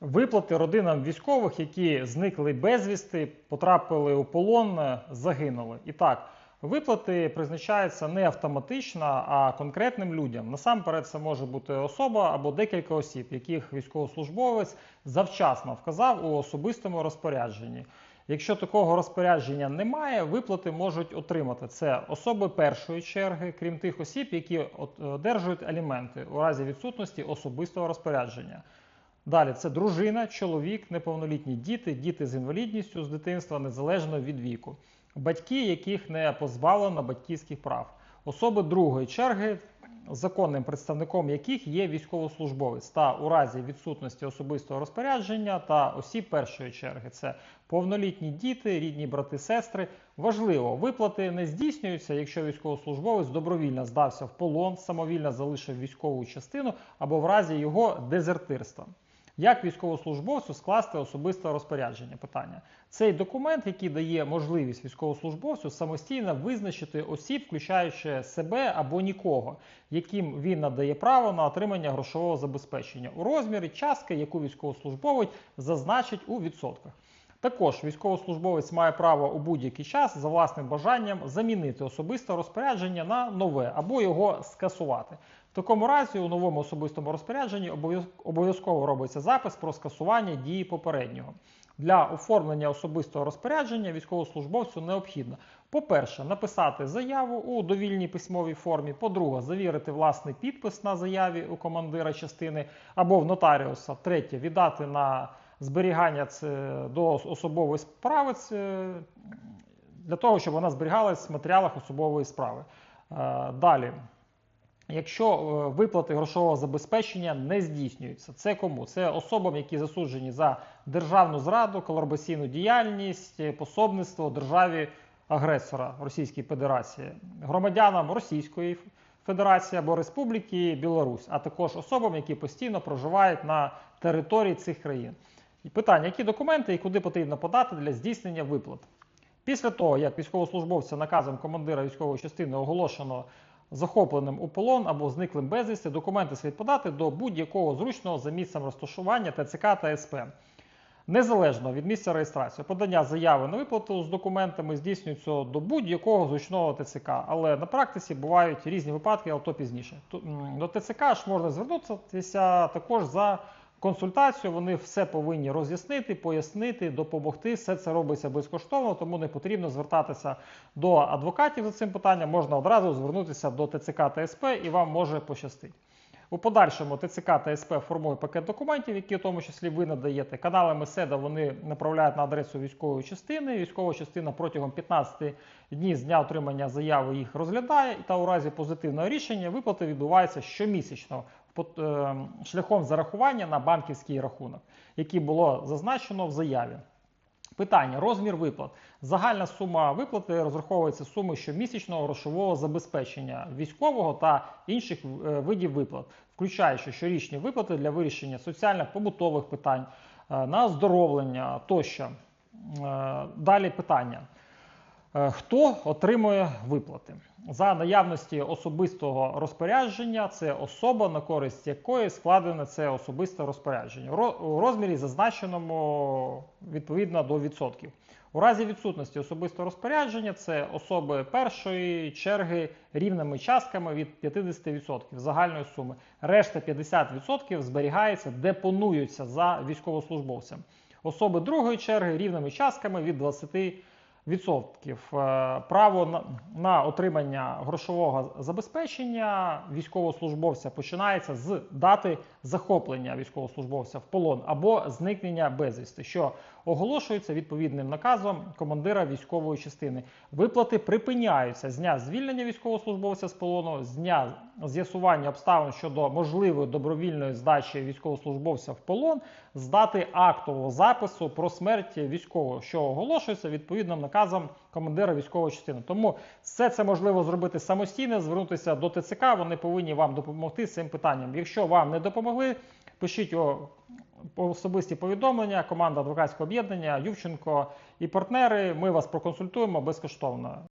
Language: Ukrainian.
Виплати родинам військових, які зникли безвісти, потрапили у полон, е, загинули. І так, виплати призначаються не автоматично, а конкретним людям. Насамперед, це може бути особа або декілька осіб, яких військовослужбовець завчасно вказав у особистому розпорядженні. Якщо такого розпорядження немає, виплати можуть отримати це особи першої черги, крім тих осіб, які одержують аліменти у разі відсутності особистого розпорядження. Далі це дружина, чоловік, неповнолітні діти, діти з інвалідністю з дитинства незалежно від віку, батьки, яких не позбавлено батьківських прав, особи другої черги, законним представником яких є військовослужбовець, та у разі відсутності особистого розпорядження та осіб першої черги. Це повнолітні діти, рідні брати, сестри. Важливо, виплати не здійснюються, якщо військовослужбовець добровільно здався в полон, самовільно залишив військову частину або в разі його дезертирства. Як військовослужбовцю скласти особисте розпорядження? Питання. Цей документ, який дає можливість військовослужбовцю самостійно визначити осіб, включаючи себе або нікого, яким він надає право на отримання грошового забезпечення у розмірі частки, яку військовослужбовець зазначить у відсотках. Також військовослужбовець має право у будь-який час за власним бажанням замінити особисте розпорядження на нове або його скасувати. В такому разі у новому особистому розпорядженні обов'яз- обов'язково робиться запис про скасування дії попереднього. Для оформлення особистого розпорядження військовослужбовцю необхідно, по-перше, написати заяву у довільній письмовій формі. По-друге, завірити власний підпис на заяві у командира частини або в нотаріуса. Третє, віддати на зберігання до особової справи для того, щоб вона зберігалась в матеріалах особової справи. Е, Далі. Якщо е, виплати грошового забезпечення не здійснюються, це кому? Це особам, які засуджені за державну зраду, колабораційну діяльність, пособництво державі агресора Російської Федерації, громадянам Російської Федерації або Республіки Білорусь, а також особам, які постійно проживають на території цих країн. І питання: які документи і куди потрібно подати для здійснення виплат? Після того, як військовослужбовця наказом командира військової частини оголошено захопленим у полон або зниклим безвісти, документи слід подати до будь-якого зручного за місцем розташування ТЦК та СП. Незалежно від місця реєстрації, подання заяви на виплату з документами здійснюється до будь-якого зручного ТЦК, але на практиці бувають різні випадки, але то пізніше. До ТЦК ж можна звернутися також за консультацією. Вони все повинні роз'яснити, пояснити, допомогти. Все це робиться безкоштовно, тому не потрібно звертатися до адвокатів за цим питанням. Можна одразу звернутися до ТЦК та СП і вам може пощастити. У подальшому ТЦК та СП формує пакет документів, які в тому числі ви надаєте. Канали МСЕДа вони направляють на адресу військової частини. Військова частина протягом 15 днів з дня отримання заяви їх розглядає, та у разі позитивного рішення виплати відбуваються щомісячно шляхом зарахування на банківський рахунок, який було зазначено в заяві. Питання: розмір виплат. Загальна сума виплати розраховується суми щомісячного грошового забезпечення військового та інших е, видів виплат, включаючи щорічні виплати для вирішення соціально-побутових питань, е, на оздоровлення тощо. Е, Далі питання. Е, Хто отримує виплати? За наявності особистого розпорядження це особа, на користь якої складене це особисте розпорядження. У розмірі зазначеному відповідно до відсотків. У разі відсутності особистого розпорядження це особи першої черги рівними частками від 50% загальної суми. Решта 50% зберігається, депонуються за військовослужбовцем. Особи другої черги рівними частками від 20%. Відсотків Е, право на, на отримання грошового забезпечення військовослужбовця починається з дати захоплення військовослужбовця в полон або зникнення безвісти, що оголошується відповідним наказом командира військової частини. Виплати припиняються з дня звільнення військовослужбовця з полону, з дня з'ясування обставин щодо можливої добровільної здачі військовослужбовця в полон, з дати актового запису про смерть військового, що оголошується відповідним наказом командира військової частини. Тому все це можливо зробити самостійно, звернутися до ТЦК. Вони повинні вам допомогти з цим питанням. Якщо вам не допомогли, пишіть особисті повідомлення. Команда адвокатського об'єднання Ювченко і партнери. Ми вас проконсультуємо безкоштовно.